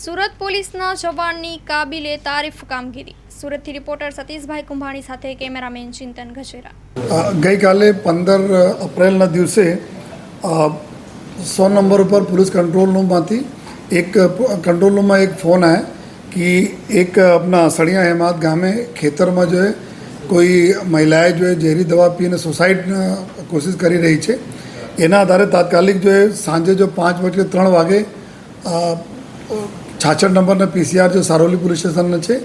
સુરત પોલીસના જવાનની કાબિલે તારીફ કામગીરી. સુરતથી રિપોર્ટર સતીશભાઈ કુંભાણી સાથે કેમેરામેન ચિંતન ગજેરા. ગઈકાલે પંદર એપ્રિલના દિવસે સો નંબર ઉપર પોલીસ કંટ્રોલ રૂમમાંથી એક, કંટ્રોલ રૂમમાં એક ફોન આવ્યા કે એક આપણા સળિયા હેમાદ ગામે ખેતરમાં જો કોઈ મહિલાએ જો ઝેરી દવા પીને સુસાઇડ કોશિશ કરી રહી છે. એના આધારે તાત્કાલિક જો સાંજે જો પાંચ વાગે ત્રણ વાગે છાછઠ નંબરના પીસીઆર જો સારોલી પોલીસ સ્ટેશનના છે,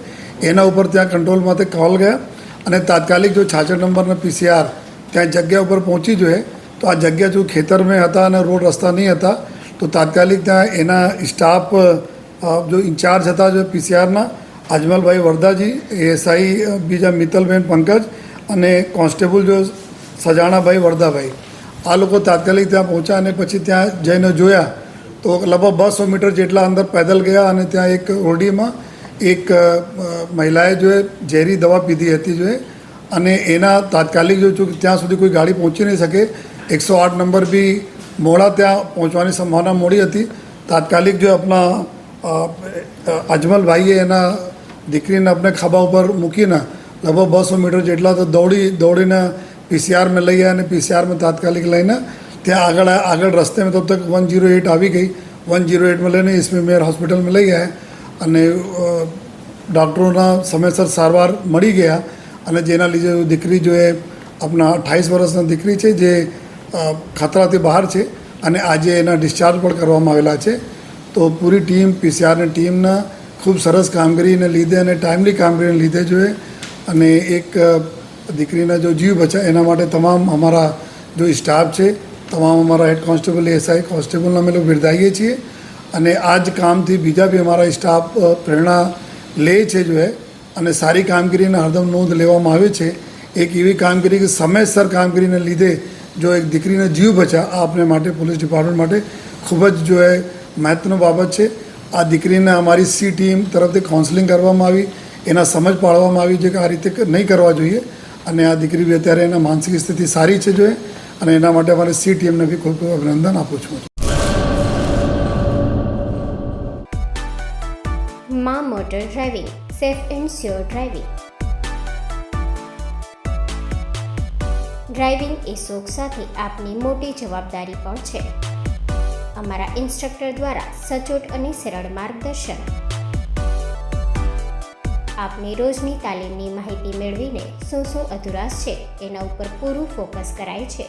એના ઉપર ત્યાં કંટ્રોલમાંથી કોલ ગયા અને તાત્કાલિક જો છાછઠ નંબરના પીસીઆર ત્યાં જગ્યા ઉપર પહોંચી જોઈએ, તો આ જગ્યા જો ખેતરમાં હતા અને રોડ રસ્તા નહીં હતા, તો તાત્કાલિક ત્યાં એના સ્ટાફ જો ઇન્ચાર્જ હતા જો પીસીઆરના, અજમલભાઈ વરદાજી, એએસઆઈ, બીજા મિત્તલબેન પંકજ અને કોન્સ્ટેબલ જો સજાણાભાઈ વરદાભાઈ. આ લોકો તાત્કાલિક ત્યાં પહોંચ્યા અને પછી ત્યાં જઈને જોયા તો લગભગ બસો મીટર જેટલા અંદર પેદલ ગયા અને ત્યાં એક ઓરડીમાં એક મહિલાએ જો ઝેરી દવા પીધી હતી જો અને એના તાત્કાલિક જો ત્યાં સુધી કોઈ ગાડી પહોંચી નહીં શકે. એકસો આઠ નંબર બી મોડા ત્યાં પહોંચવાની સંભાવના મોડી હતી. તાત્કાલિક જો આપણા અજમલભાઈએ એના દીકરીને આપણે ખાબા ઉપર મૂકીને લગભગ બસો મીટર જેટલા તો દોડી, દોડીને પીસીઆરમાં લઈ અને પીસીઆરમાં તાત્કાલિક લઈને ત્યાં આગળ આગળ રસ્તે મેં તબ તક વન જીરો એટ આવી ગઈ. વન જીરો એટમાં લઈને ઈસમી મેયર હોસ્પિટલમાં લઈ ગયા અને ડૉક્ટરોના સમયસર સારવાર મળી ગયા અને જેના લીધે દીકરી જો આપણા અઠાવીસ વર્ષની દીકરી છે જે ખતરાથી બહાર છે અને આજે એના ડિસ્ચાર્જ પણ કરવામાં આવેલા છે. તો પૂરી ટીમ પીસીઆરની ટીમના ખૂબ સરસ કામગીરીને લીધે અને ટાઈમલી કામગીરીને લીધે જોઈએ અને એક દીકરીના જો જીવ બચા એના માટે તમામ અમારા જો સ્ટાફ છે તમામ અમારા હેડ કોન્સ્ટેબલ, એસઆઈ કોન્સ્ટેબલને અમે લોકો બિરદાવીએ છીએ. અને આ જ કામથી બીજા બી અમારા સ્ટાફ પ્રેરણા લે છે જો અને સારી કામગીરીને હરદમ નોંધ લેવામાં આવે છે. એક એવી કામગીરી કે સમયસર કામગીરીને લીધે જો એક દીકરીને જીવ બચા આ આપણે માટે પોલીસ ડિપાર્ટમેન્ટ માટે ખૂબ જ જો એ મહત્વની બાબત છે. આ દીકરીને અમારી સી ટીમ તરફથી કાઉન્સેલિંગ કરવામાં આવી. એના સમજ પાડવામાં આવી છે કે આ રીતે નહીં કરવા જોઈએ. અને આ દીકરી બી અત્યારે એના માનસિક સ્થિતિ સારી છે જોઈએ અને એના માટે અમારે સી ટીમને બી ખૂબ ખૂબ અભિનંદન આપું છું. મા motor driving, safe and sure driving. Driving એ શોખ સાથે આપની મોટી જવાબદારી પણ છે. અમારા ઇન્સ્ટ્રક્ટર દ્વારા સચોટ અને સરળ માર્ગદર્શન. આપની રોજની તાલીમની માહિતી મેળવીને શું શું અધુરાશ છે, એના ઉપર પૂરું ફોકસ કરાય છે.